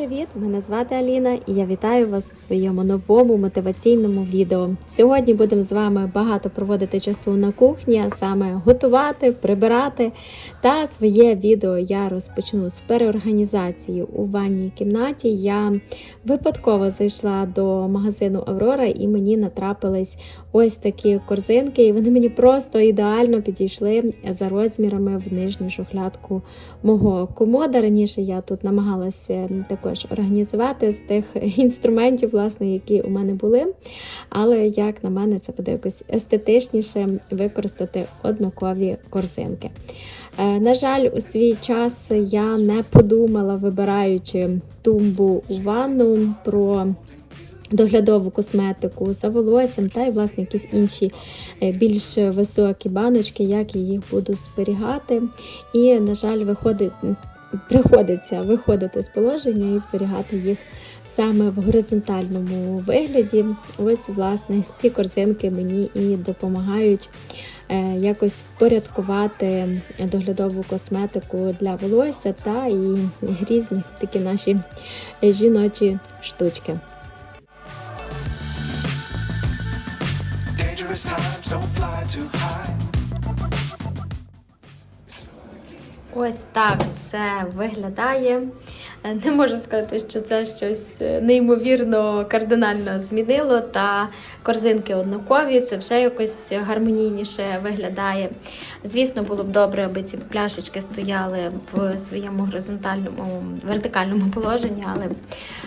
привіт! Мене звати Аліна і я вітаю вас у своєму новому мотиваційному відео. Сьогодні будемо з вами багато проводити часу на кухні, а саме готувати, прибирати. Та своє відео я розпочну з переорганізації у ванній кімнаті. Я випадково зайшла до магазину Аврора і мені натрапились ось такі корзинки, і вони мені просто ідеально підійшли за розмірами в нижню шухлядку мого комода. Раніше я тут намагалася також організувати з тих інструментів, власне, які у мене були. Але, як на мене, це буде якось естетичніше використати однакові корзинки. Е, На жаль, у свій час я не подумала, вибираючи тумбу у ванну про. Доглядову косметику за волоссям та й власне якісь інші е, більш високі баночки, як я їх буду зберігати. І, на жаль, виходить, приходиться виходити з положення і зберігати їх саме в горизонтальному вигляді. Ось, власне, ці корзинки мені і допомагають е, якось впорядкувати доглядову косметику для волосся та і різні такі наші жіночі штучки. Dangerous times don't fly too high. Ось так це виглядає. Не можу сказати, що це щось е, неймовірно кардинально змінило. Та корзинки однакові, це вже якось гармонійніше виглядає. Звісно, було б добре, аби ці пляшечки стояли в своєму горизонтальному вертикальному положенні, але,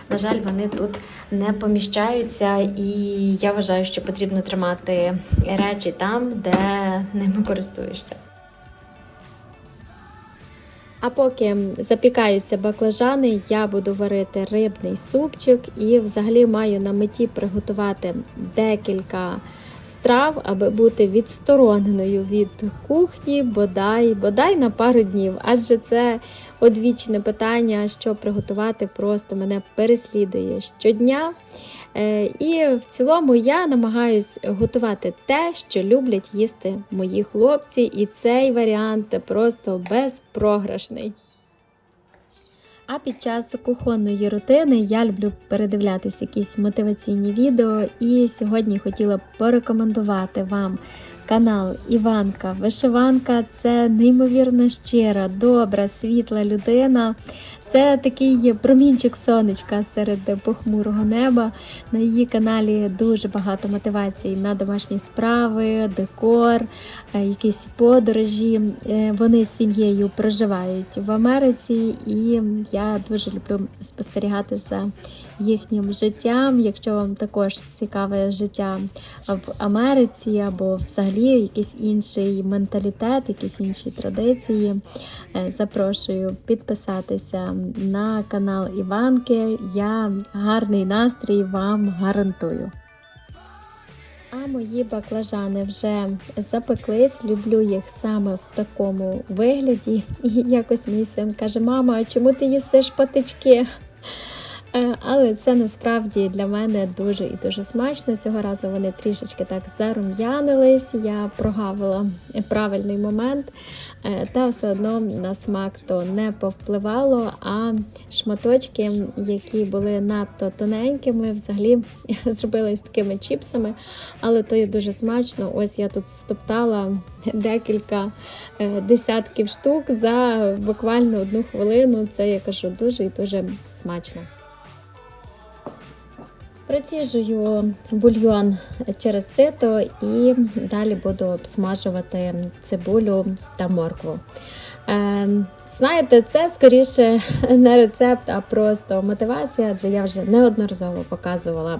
на жаль, вони тут не поміщаються, і я вважаю, що потрібно тримати речі там, де ними користуєшся. А поки запікаються баклажани, я буду варити рибний супчик і взагалі маю на меті приготувати декілька страв, аби бути відстороненою від кухні, бодай, бодай на пару днів. Адже це одвічне питання, що приготувати просто мене переслідує щодня. Е, І в цілому я намагаюсь готувати те, що люблять їсти мої хлопці, і цей варіант просто безпрограшний. А під час кухонної рутини я люблю передивлятися якісь мотиваційні відео, і сьогодні хотіла порекомендувати вам канал Іванка Вишиванка. Це неймовірно щира, добра, світла людина. Це такий промінчик сонечка серед похмурого неба. На її каналі дуже багато мотивацій на домашні справи, декор, е, якісь подорожі. Е, Вони з сім'єю проживають в Америці, і я дуже люблю спостерігати за їхнім життям. Якщо вам також цікаве життя в Америці або взагалі якийсь інший менталітет, якісь інші традиції, е, запрошую підписатися на канал Іванки. Я гарний настрій вам гарантую. А мої баклажани вже запеклись, люблю їх саме в такому вигляді. І якось мій син каже: Мама, а чому ти їсиш патички? Е, Але це насправді для мене дуже і дуже смачно. Цього разу вони трішечки так зарум'янились. Я прогавила правильний момент, Е, та все одно на смак то не повпливало. А шматочки, які були надто тоненькими, взагалі зробили з такими чіпсами, але то є дуже смачно. Ось я тут стоптала декілька е, десятків штук за буквально одну хвилину. Це я кажу дуже і дуже смачно. Проціжую бульйон через сито і далі буду обсмажувати цибулю та моркву. Е, знаєте, це скоріше не рецепт, а просто мотивація, адже я вже неодноразово показувала,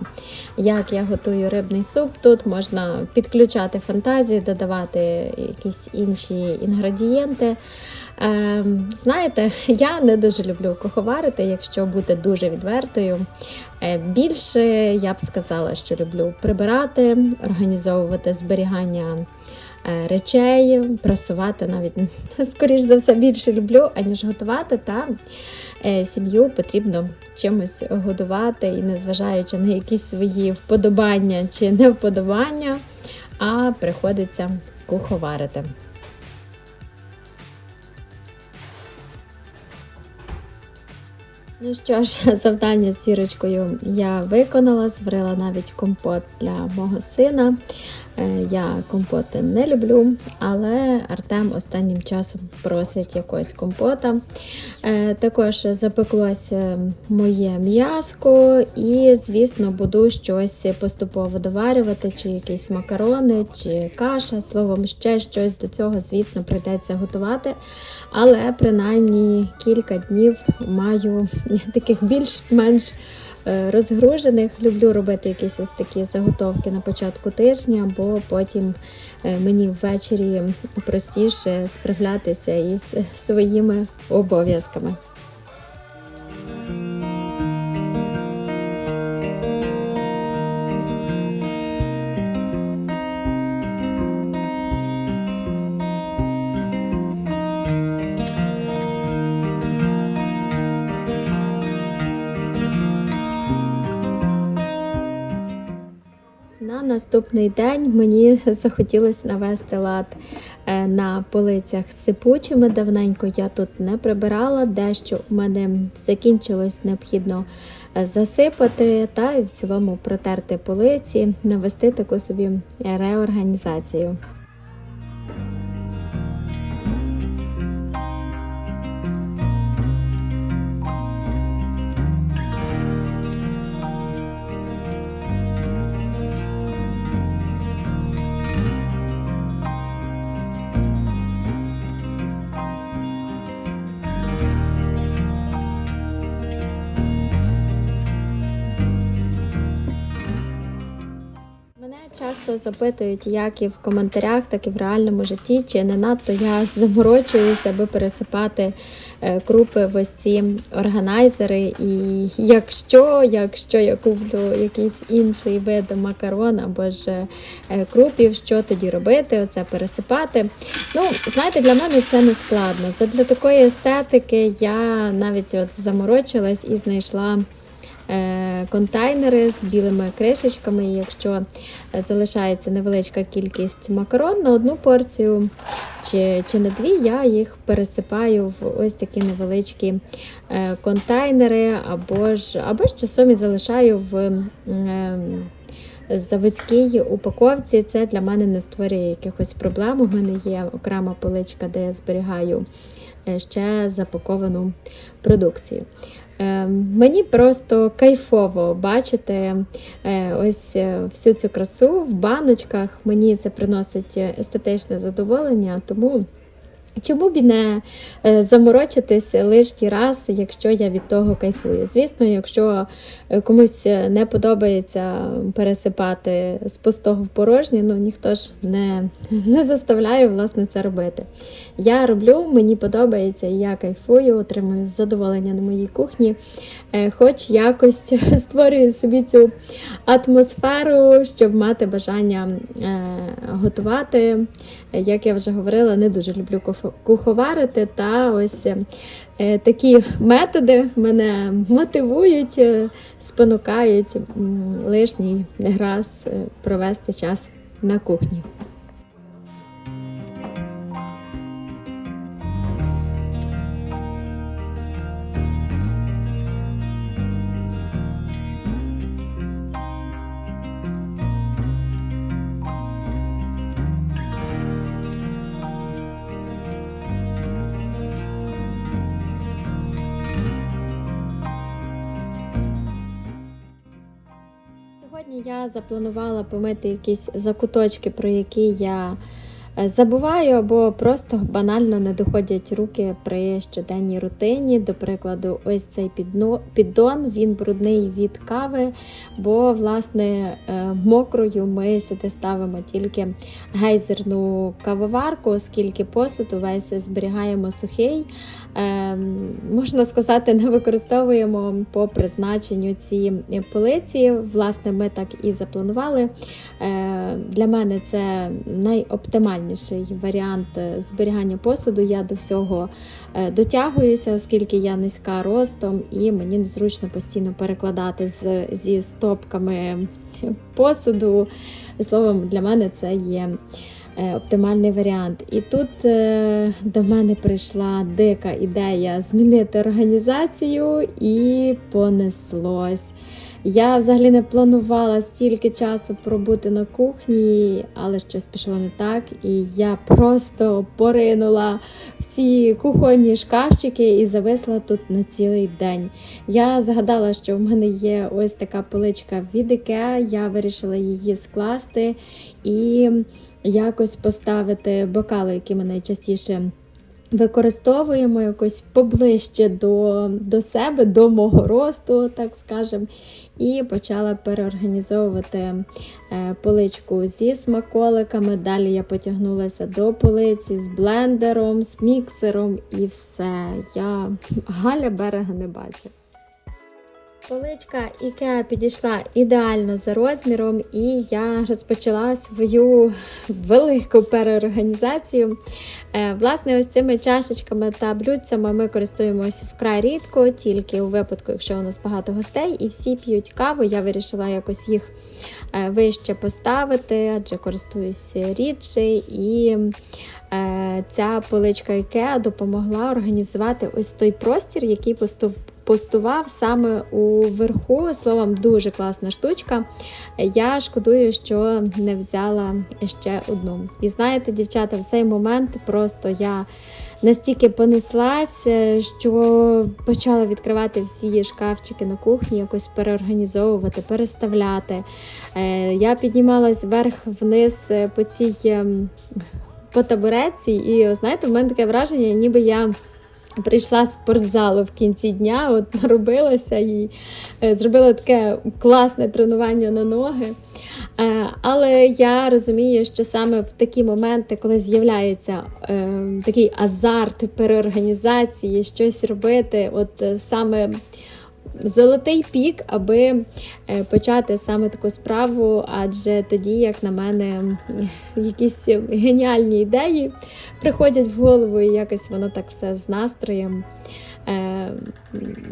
як я готую рибний суп. Тут можна підключати фантазію, додавати якісь інші інгредієнти. Е, знаєте, я не дуже люблю куховарити, якщо бути дуже відвертою. Е, Більше я б сказала, що люблю прибирати, організовувати зберігання е, речей, прасувати навіть скоріш за все більше люблю, аніж готувати. Та е, сім'ю потрібно чимось годувати і незважаючи на якісь свої вподобання чи невподобання, а приходиться куховарити. Ну що ж, завдання з зірочкою я виконала, зварила навіть компот для мого сина. Е, Я компоти не люблю, але Артем останнім часом просить якогось компота. Е, Також запеклося моє м'яско, і, звісно, буду щось поступово доварювати, чи якісь макарони, чи каша. Словом, ще щось до цього, звісно, прийдеться готувати. Але принаймні кілька днів маю таких більш-менш розгружених. Люблю робити якісь ось такі заготовки на початку тижня, бо потім е, мені ввечері простіше справлятися із своїми обов'язками. На наступний день мені захотілося навести лад е, на полицях сипучими. Давненько я тут не прибирала, дещо у мене закінчилось необхідно е, засипати та і в цілому протерти полиці, навести таку собі реорганізацію. Часто запитують, як і в коментарях, так і в реальному житті, чи не надто я заморочуюся, аби пересипати е, крупи в ось ці органайзери. І якщо, якщо я куплю якийсь інший вид макарон або ж е, крупів, що тоді робити? Оце пересипати. Ну, знаєте, для мене це не складно. Задля такої естетики я навіть от заморочилась і знайшла контейнери з білими кришечками. Якщо е, залишається невеличка кількість макарон на одну порцію чи, чи на дві, я їх пересипаю в ось такі невеличкі е, контейнери, або ж, або ж часом і залишаю в. Е, Заводській упаковці це для мене не створює якихось проблем. У мене є окрема поличка, де я зберігаю е, ще запаковану продукцію. Е, Мені просто кайфово бачити е, ось е, всю цю красу в баночках. Мені це приносить естетичне задоволення, тому. Чому б не е, заморочитись лишній раз, якщо я від того кайфую? Звісно, якщо е, комусь не подобається пересипати з пустого в порожнє, ну ніхто ж не, не заставляє власне це робити. Я роблю, мені подобається, я кайфую, отримую задоволення на моїй кухні, Е, хоч якось створюю собі цю атмосферу, щоб мати бажання е, готувати. Як я вже говорила, не дуже люблю куф- куховарити, та ось е, такі методи мене мотивують, е, спонукають лишній раз е, провести час на кухні. Я запланувала помити якісь закуточки, про які я забуваю, або просто банально не доходять руки при щоденній рутині. До прикладу, ось цей піддон, він брудний від кави, бо власне е, мокрою ми сюди ставимо тільки гейзерну кавоварку, оскільки посуд увесь зберігаємо сухий. Е, можна сказати, не використовуємо по призначенню ці полиці. Власне, ми так і запланували. Е, для мене це найоптимальніший варіант е, зберігання посуду. Я до всього е, дотягуюся, оскільки я низька ростом, і мені незручно постійно перекладати з, зі стопками посуду. Словом, для мене це є е, оптимальний варіант. І тут до мене прийшла дика ідея змінити організацію і понеслось. Я взагалі не планувала стільки часу пробути на кухні, але щось пішло не так, і я просто поринула в ці кухонні шкафчики і зависла тут на цілий день. Я згадала, що в мене є ось така поличка від IKEA, я вирішила її скласти і якось поставити бокали, які ми найчастіше використовуємо якось поближче до, до себе, до мого росту, так скажем. І почала переорганізовувати е, поличку зі смаколиками. Далі я потягнулася до полиці з блендером, з міксером і все. Я Галя берега не бачу. Поличка IKEA підійшла ідеально за розміром, і я розпочала свою велику переорганізацію. Е, Власне, ось цими чашечками та блюдцями ми користуємося вкрай рідко, тільки у випадку, якщо у нас багато гостей і всі п'ють каву, я вирішила якось їх е, вище поставити, адже користуюся рідше. І е, ця поличка IKEA допомогла організувати ось той простір, який поступ постував саме уверху. Словом, дуже класна штучка. Я шкодую, що не взяла ще одну. І знаєте, дівчата, в цей момент просто я настільки понеслась, що почала відкривати всі шкафчики на кухні, якось переорганізовувати, переставляти. Е, Я піднімалась вверх-вниз по цій ем, по табуреці, і знаєте, в мене таке враження, ніби я. Прийшла з спортзалу в кінці дня, от наробилася і е, зробила таке класне тренування на ноги. Е, але я розумію, що саме в такі моменти, коли з'являється е, такий азарт переорганізації, щось робити, от саме золотий пік, аби е, почати саме таку справу, адже тоді, як на мене, якісь геніальні ідеї приходять в голову, і якось воно так все з настроєм. е,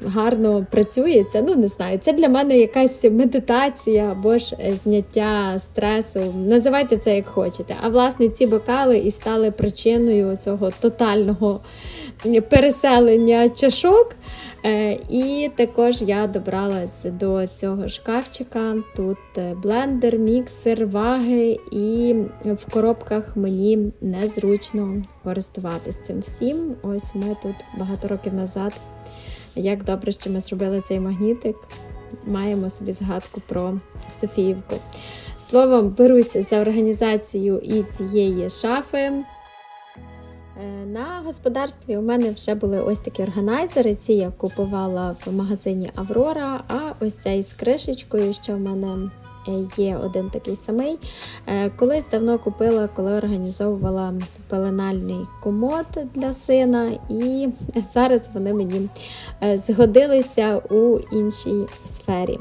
Гарно працюється, ну не знаю. Це для мене якась медитація або ж е, зняття стресу. Називайте це як хочете. А власне ці бокали і стали причиною цього тотального переселення чашок. Е, І також я добралась до цього шкафчика. Тут е, блендер, міксер, ваги, і в коробках мені незручно користуватись цим всім. Ось ми тут багато років назад. Як добре, що ми зробили цей магнітик. Маємо собі згадку про Софіївку. Словом, беруся за організацію і цієї шафи. Е, На господарстві у мене вже були ось такі органайзери. Ці я купувала в магазині Аврора, а ось цей з кришечкою, що в мене е, є один такий самий. Е, Колись давно купила, коли організовувала пеленальний комод для сина, і зараз вони мені згодилися у іншій сфері.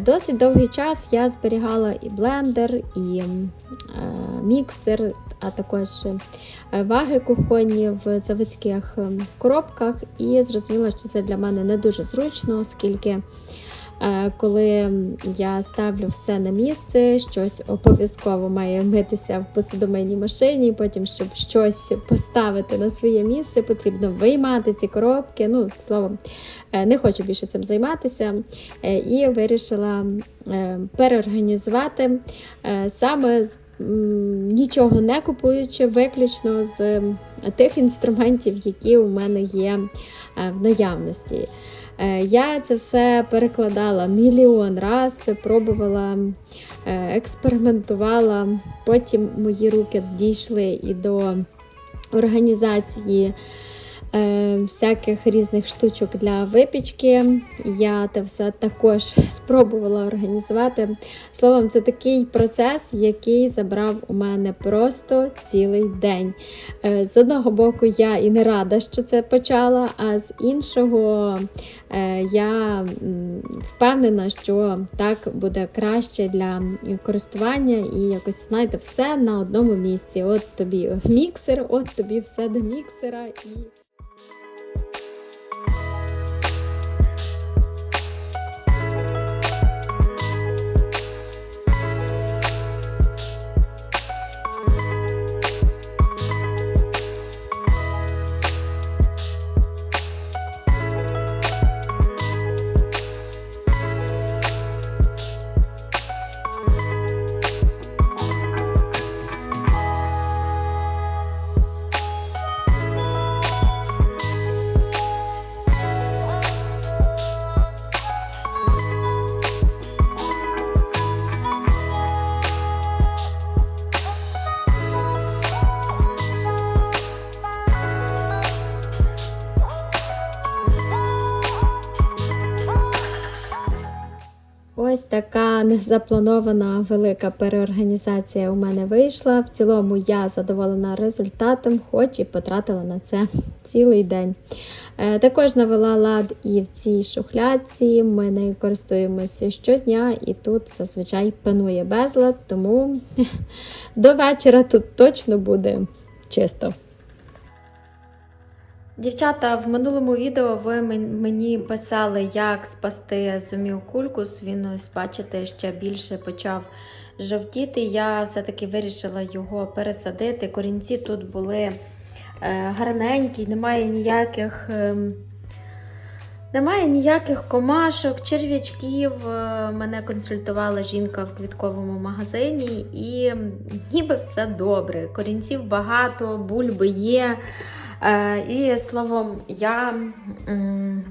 Досить довгий час я зберігала і блендер, і міксер, а також е, ваги кухонні в заводських е, коробках, і зрозуміла, що це для мене не дуже зручно, оскільки е, коли я ставлю все на місце, щось обов'язково має митися в посудомийній машині. Потім, щоб щось поставити на своє місце, потрібно виймати ці коробки. Ну, словом, не хочу більше цим займатися. І вирішила переорганізувати саме з нічого не купуючи, виключно з тих інструментів, які у мене є е, в наявності. Е, Я це все перекладала мільйон раз, пробувала, е, експериментувала. Потім мої руки дійшли і до організації всяких різних штучок для випічки. Я те все також спробувала організувати. Словом, це такий процес, який забрав у мене просто цілий день. Е, З одного боку, я і не рада, що це почала, а з іншого е, я впевнена, що так буде краще для користування і якось, знаєте, все на одному місці. От тобі міксер, от тобі все до міксера. і... така незапланована велика переорганізація у мене вийшла. В цілому я задоволена результатом, хоч і потратила на це цілий день. Е, Також навела лад і в цій шухлядці. Ми нею користуємося щодня, і тут зазвичай панує безлад, тому до вечора тут точно буде чисто. Дівчата, в минулому відео ви мені писали, як спасти зуміокулькус. Він ось, бачите, ще більше почав жовтіти. Я все-таки вирішила його пересадити. Корінці тут були е, гарненькі, немає ніяких. ем, Немає ніяких комашок, черв'ячків. Е, Мене консультувала жінка в квітковому магазині, і ніби все добре. Корінців багато, бульби є. Е, І словом, я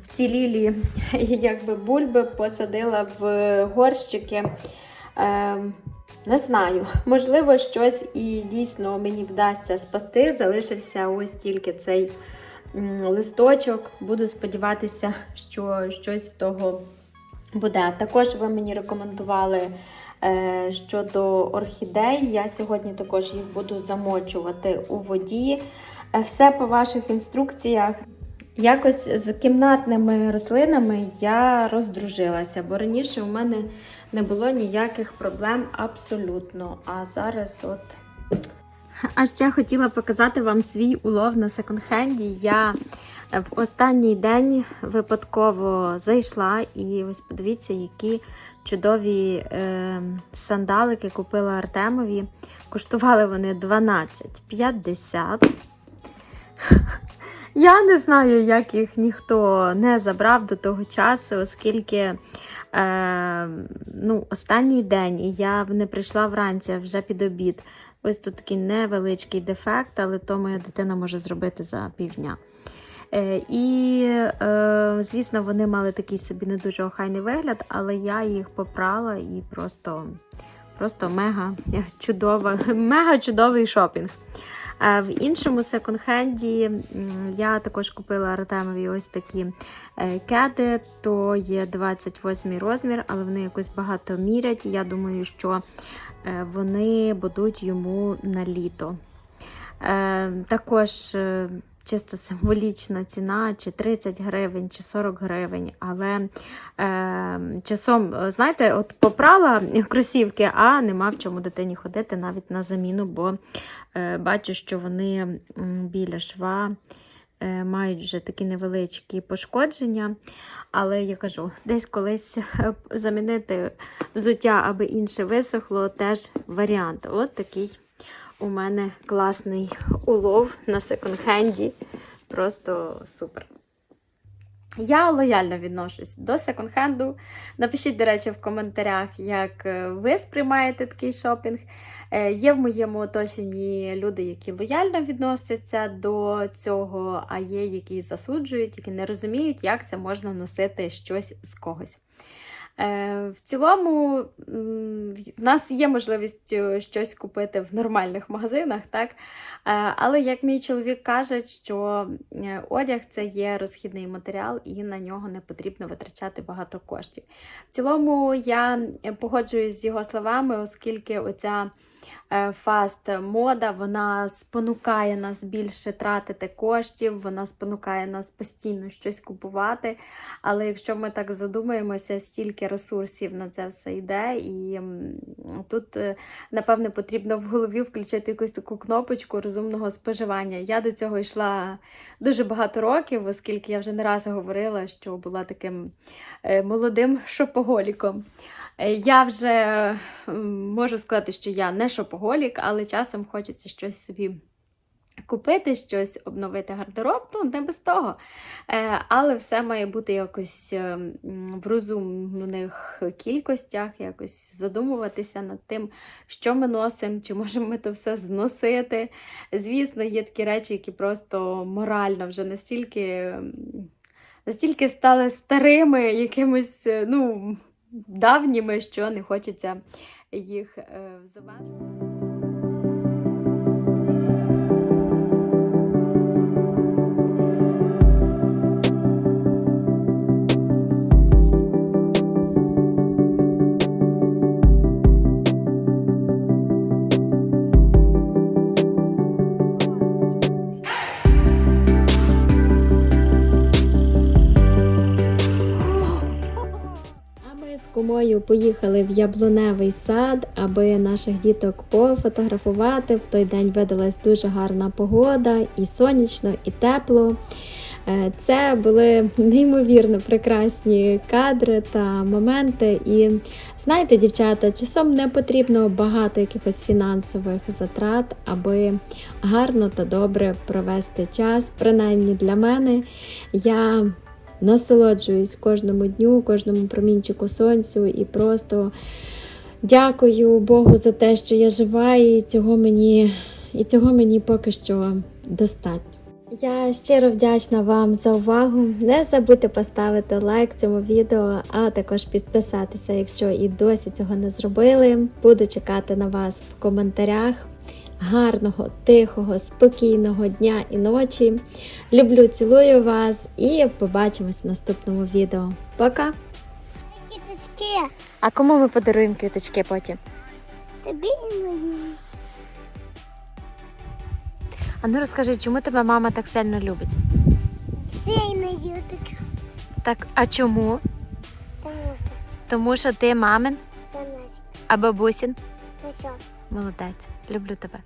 вцілілі якби бульби посадила в горщики. Е, Не знаю, можливо, щось і дійсно мені вдасться спасти. Залишився ось тільки цей листочок. Буду сподіватися, що щось з того буде. Також ви мені рекомендували е, щодо орхідей. Я сьогодні також їх буду замочувати у воді. Е, Все по ваших інструкціях. Якось з кімнатними рослинами я роздружилася, бо раніше у мене не було ніяких проблем абсолютно. А зараз от. А ще хотіла показати вам свій улов на секонд-хенді. Я в останній день випадково зайшла і ось подивіться, які чудові е, сандалики купила Артемові. Коштували вони 12,50. Я не знаю, як їх ніхто не забрав до того часу, оскільки е, ну, останній день і я не прийшла вранці, вже під обід. Ось тут такий невеличкий дефект, але то моя дитина може зробити за півдня. Е, і, е, звісно, вони мали такий собі не дуже охайний вигляд, але я їх попрала і просто, просто мега чудова, мега чудовий шопінг. В іншому секонд-хенді я також купила Артемові ось такі е, кеди, то є 28 розмір, але вони якось багато мірять. Я думаю, що е, вони будуть йому на літо. Е, Також чисто символічна ціна, чи 30 гривень, чи 40 гривень. Але е, часом, знаєте, от попрала кросівки, а нема в чому дитині ходити навіть на заміну, бо е, бачу, що вони біля шва. е, Мають вже такі невеличкі пошкодження, але я кажу, десь колись е, замінити взуття, аби інше висохло, теж варіант. От такий у мене класний улов на секонд-хенді. Просто супер. Я лояльно відношусь до секонд-хенду. Напишіть, до речі, в коментарях, як е, ви сприймаєте такий шопінг. Е, Є в моєму оточенні люди, які лояльно відносяться до цього, а є, які засуджують, які не розуміють, як це можна носити щось з когось. Е, В цілому в нас є можливість е, щось купити в нормальних магазинах, так? Е, Але як мій чоловік каже, що одяг це є розхідний матеріал, і на нього не потрібно витрачати багато коштів. В цілому я погоджуюсь з його словами, оскільки оця фаст мода вона спонукає нас більше тратити коштів, вона спонукає нас постійно щось купувати. Але якщо ми так задумаємося, стільки ресурсів на це все йде, і тут, е, напевне, потрібно в голові включити якусь таку кнопочку розумного споживання. Я до цього йшла дуже багато років, оскільки я вже не раз говорила, що була таким е, молодим шопоголіком. Е, Я вже можу сказати, що я не шопоголік, але часом хочеться щось собі купити, щось обновити гардероб, ну не без того. Е, Але все має бути якось е, в розумних кількостях, якось задумуватися над тим, що ми носимо, чи можемо ми то все зносити. Звісно, є такі речі, які просто морально вже настільки. Настільки стали старими, якимось е, ну, давніми, що не хочеться їх е, мамою поїхали в яблуневий сад, аби наших діток пофотографувати. В той день видалась дуже гарна погода, і сонячно, і тепло. Е, Це були неймовірно прекрасні кадри та моменти. І знаєте, дівчата, часом не потрібно багато якихось фінансових затрат, аби гарно та добре провести час. Принаймні для мене я насолоджуюсь кожному дню, кожному промінчику сонцю і просто дякую Богу за те, що я жива, і цього мені, і цього мені поки що достатньо. Я щиро вдячна вам за увагу. Не забудьте поставити лайк цьому відео, а також підписатися, якщо і досі цього не зробили. Буду чекати на вас в коментарях. Гарного, тихого, спокійного дня і ночі. Люблю, цілую вас і побачимось в наступному відео. Пока! Квіточки, А кому ми подаруємо квіточки потім? тобі і мені. А ну розкажи, чому тебе мама так сильно любить? Всі на. Так, а чому? Тому що Тому що ти мамин, це наші. а бабусін? Ну що? Молодець, люблю тебе.